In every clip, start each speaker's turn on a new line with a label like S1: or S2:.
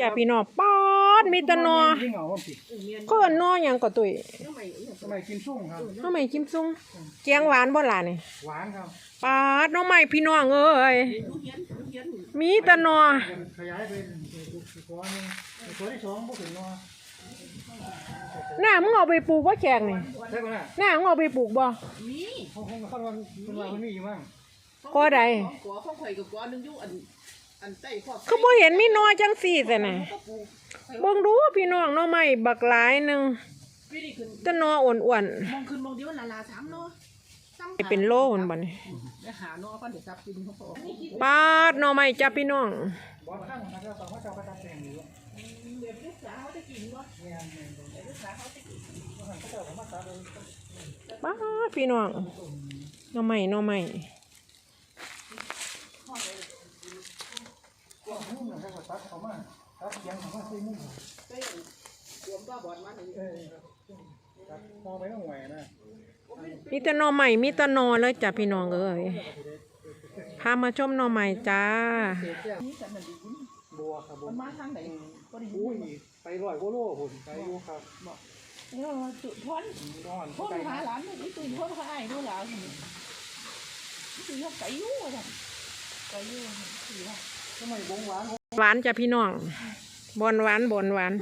S1: จ้าพี่น้องป๊อดมีแตะนอ
S2: ยิ่งเอาว่าผิด
S1: ก็เอิ้นนอหยังก็ตุ้ย
S2: สมัยกินสุ่งครับ
S1: ทำไมจิ้มซุงเจียงหวานบ่ล่ะนี่
S2: หวานครับ
S1: ป๊าดน้องใหม่พี่น้องเอ้ยมีแตะนอ
S2: ขยายเป็นตัวนึงตัวที่สองพวกถึงนอ
S1: หน้ามึงเอาไปปลูกบ่แขกนี่
S2: ใช่ไหมล่ะ
S1: หน้ามึงเอาไปปลูกบ่
S2: เขาคงเขาว่าคนว่ามันมีอยู่บ้าง
S1: ก็ได้
S3: ของกัวของข่อยกับกัวนึงอยู่อัน อันใต้ขอบ
S1: คือบ่เห็นมีนอจังซี่แต่น่ะ
S3: ก็ปลูก
S1: เบิ่งดูพี่น้องน้องใหม่บักหลายหนึง
S3: พี่นี่ขึ้น
S1: แตะนออ้วน
S3: มองขึ้นมองเดียวลาลาสามเนาะซ้ำ
S1: ๆเป็นโลหุ่นบ่นี่
S3: ไปหาเนาะก่อนเดี๋ยวจับกินเขาบอก
S1: ป๊าดน้องใหม่จ้าพี่น้อง
S2: บอลข้างนะครับสองเขาจะไปตัดแต่งอยู่
S3: เดี๋ยวลูกสาวเขาจะกินบ่
S2: เนี่ยเนี่ย
S3: เดี๋ยวลูกสาวเขาจะกิน
S2: เขาจะมาตัดเลย
S1: ป๊าดพี่น้องน้องใหม่น้องใหม่
S2: ก็มุ่งนะครับตัด เขามาตัดยังเขามาซื้อมุ่ง
S3: ไปรวมก็บอดมาหนึ่ง
S2: เออตัดมองไปต้องแหวนนะ
S1: มีแต่หนอใหม่มีแต่หนอเลยจ้ะพี่น้องเอ้ยพามาชมหนอใหม่จ้า
S3: นี่กันมันดีกิน
S2: บัวครับบัว
S3: มันมาทางไหนก็ได้ยิ
S2: อุ้ย
S3: น
S2: ไปร้อยโวโลผมไปอยู่ครับ
S3: เออจุดพ้น
S2: นอน
S3: พ้น
S2: ไป
S3: หาหลานไม่ตื่นพ้นหาไอ้ดูหลานนี่ตื่นเขาไก่ยู่อะไก่ยู่สี่ว่า
S2: ทำไมบงหวาน
S1: หวานจ้ะพี่น้องบอนหวานบอนหวาน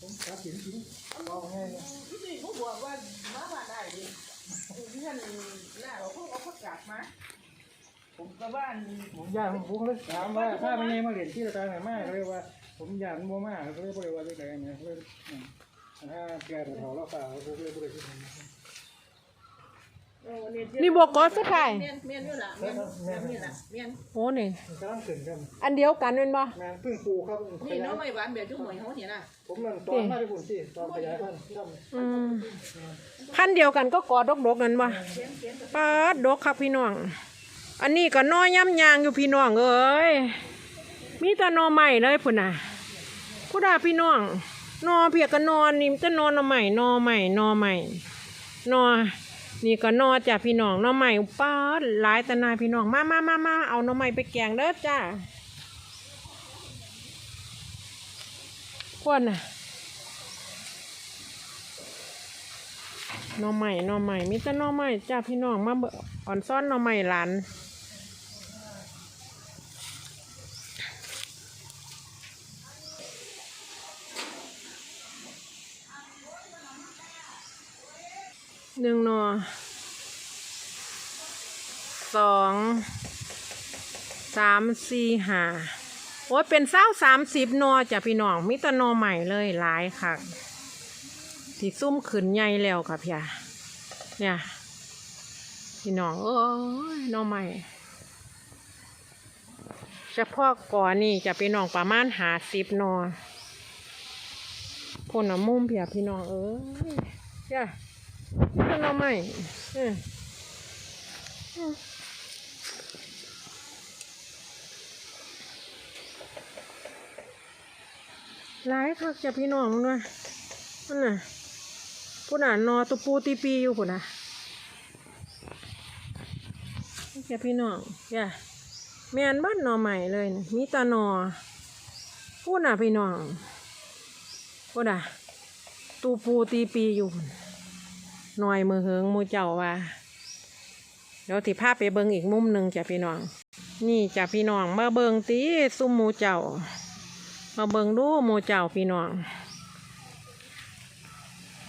S2: ผมตัดสินทิ้งเอาไงเนี่ย
S3: พี่นี่เขาบอกว่ามาบ้านได้ดิที่ท่านหน้าเราเขาเอาผักกาดมาก็บ้าน
S2: ผมยากผมผมเลยถามว่าถ้ามันยังมาเรียนที่ตาไหนมากเลยว่า ผมอยากมันบ่มากเลยบ่ได้ว่าเรื่องใดเนี่ยเลยถ้าแกถอแล้วฝ่าเขาเลยบ่ได้คิด
S1: นี่ บวกกอสุดท้าย
S3: เมียนเมียนอยู่ละเมียนเมียนนี่ละเมียน
S1: โอ้นี่
S2: กำลังขึ้นกัน
S1: อันเดียวกันเป็นบ่
S2: แม่พึ่งปูครับ
S3: นี่น้องไม่หวานแบบจุ่มหอยเขาเนี่ยนะ
S2: ผมนั่นตอนมาได้ผลสิตอนขยายพันธุ์ท
S1: อืมพันเดียวกันก็กอดกๆนั่นบ่ปาดดกครับพี่น้อง อันนี้ก็หน้อย่ำยางอยู่พี่น้องเอ้ยมีแต่หนอใหม่เลยพุ่นน่ะผู้ดาพี่น้องหนอเพียกก็นอนนี่มีแต่หนอหนอใหม่หนอใหม่หนอใหม่หนอ นี่ก็นอจ้ะพี่น้องหนอใหม่ป้าหลายตะนายพี่น้องมามามามาเอาหนอใหม่ไปแกงเด้อจ้าควรน่ะหนอใหม่หนอใหม่มิตรหนอใหม่จ้าพี่น้องมาเบิ่งอ่อนซ่อนหนอใหม่หลาน หนึ่งหนอสองสามสี่ห้าโอ้ยเป็นเศร้าสามสิบนอจ้ะพี่น้องมิตรนอใหม่เลยหลายค่ะที่ซุ่มขืนใหญ่แล้วค่ะพี่อะเนี่ยพี่น้องเอ้ยนอใหม่เฉพาะก่อนนี่จะพี่น้องประมาณหาสิบนอพนเอามุมเพียพี่น้องเอ้ยจ้ะ นี่เป็นหน่อไม้เอออืมหลายคักจะพี่น้องด้วยนั่นน่ะพุ่นน่ะนอตุปูตีปีอยู่พุ่นน่ะนี่จะพี่น้องจ้ะแมนบ้านนอใหม่เลยนะมีตานอพุ่นน่ะพี่น้องพุ่นน่ะตูปูตีปีอยู่พุ่น หน่อยมือเหิงมูเจ้าว่าเดี๋ยวที่พาไปเบิงอีกมุมหนึ่งจ้ะพี่น้อง นี่จ้ะพี่น้องมาเบิงตีซุ่มมูเจ้า มาเบิงดูมูเจ้าพี่น้อง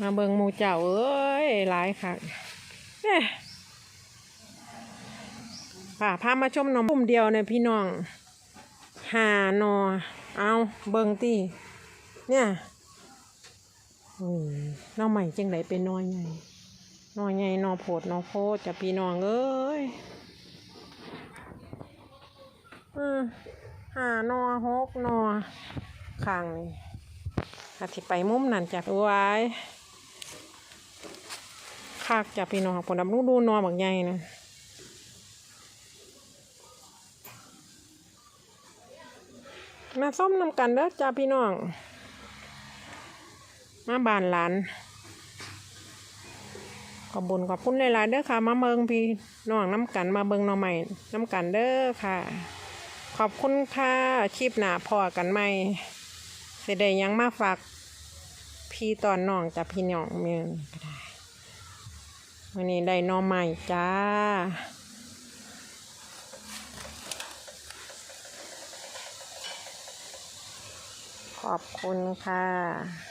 S1: มาเบิงมูเจ้าเอ้ยหลายค่ะเอ๊ะป่าพามาชมนมปุ่มเดียวเนี่ยพี่น้องหานอ เอาเบิงตีเนี่ยอืมน้องใหม่จังไดเป็นน้อยไง นอใหญ่นอโพดนอโพดจะพี่น้องเอ้ยอืมหานอหกนอข้างนี่อาทิไปมุมนั่นจะไว้คากจะพี่น้องผลดำลูกดูนอบักใหญ่นะมาส้มนำกันเด้อจ้าพี่น้อง มาบานหลาน ขอบบุญขอบคุณหลายๆเด้อค่ะ มาเบิงพี่น้องน้ำกันมาเบิงน่องใหม่น้ำกันเด้อค่ะ ขอบคุณค่ะคลิปหนาพอกันไหมสิได้หยังมาฝากพี่ตอนน้องจากพี่น้องเมียนก็ได้วันนี้ได้น้องใหม่จ้าขอบคุณค่ะ